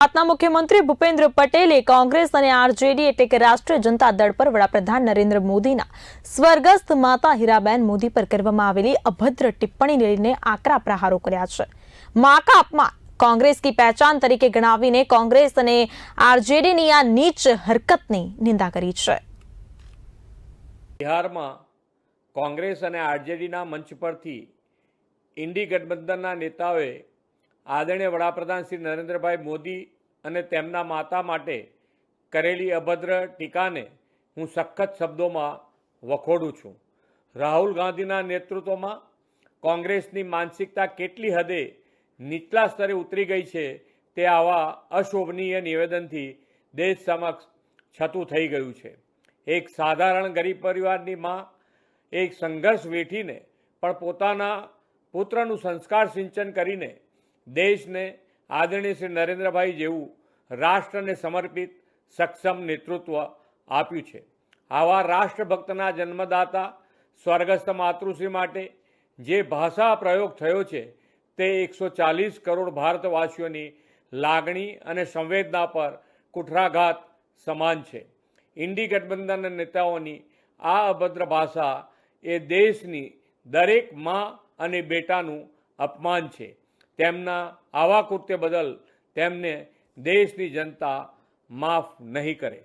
ગુજરાતના મુખ્યમંત્રી ભૂપેન્દ્ર પટેલે કોંગ્રેસ અને આરજેડી એટલે કે રાષ્ટ્રીય જનતા દળ પર વડાપ્રધાન નરેન્દ્ર મોદીના સ્વર્ગસ્થ માતા હીરાબેન મોદી પર કરવામાં આવેલી અભદ્ર ટિપ્પણી લઈને આકરા પ્રહારો કર્યા છે. માકા અપમાન કોંગ્રેસ કી પહેચાન તરીકે ગણાવીને કોંગ્રેસ અને આરજેડીની આ નીચ હરકતની નિંદા કરી છે. બિહારમાં કોંગ્રેસ અને આરજેડીના મંચ પરથી ઇન્ડી ગઠબંધનના નેતાઓએ આદરણીય વડાપ્રધાન શ્રી નરેન્દ્રભાઈ મોદી અને તેમના માતા માટે કરેલી અભદ્ર ટીકાને હું સખત શબ્દોમાં વખોડું છું. રાહુલ ગાંધીના નેતૃત્વમાં કોંગ્રેસની માનસિકતા કેટલી હદે નીચલા સ્તરે ઉતરી ગઈ છે તે આવા અશોભનીય નિવેદનથી દેશ સમક્ષ છતું થઈ ગયું છે. એક સાધારણ ગરીબ પરિવારની માં એક સંઘર્ષ વેઠીને પણ પોતાના પુત્રનું સંસ્કાર સિંચન કરીને દેશને આદરણીય શ્રી નરેન્દ્રભાઈ જેવું રાષ્ટ્રને સમર્પિત સક્ષમ નેતૃત્વ આપ્યું છે. આવા રાષ્ટ્રભક્તના જન્મદાતા સ્વર્ગસ્થ માતૃશ્રી માટે જે ભાષા પ્રયોગ થયો છે તે એકસો ચાલીસ કરોડ ભારતવાસીઓની લાગણી અને સંવેદના પર કુઠરાઘાત સમાન છે. ઇન્ડી ગઠબંધનના નેતાઓની આ અભદ્ર ભાષા એ દેશની દરેક મા અને બેટાનું અપમાન છે. તેમના આવા કૃત્ય બદલ તેમને દેશની જનતા માફ નહીં કરે.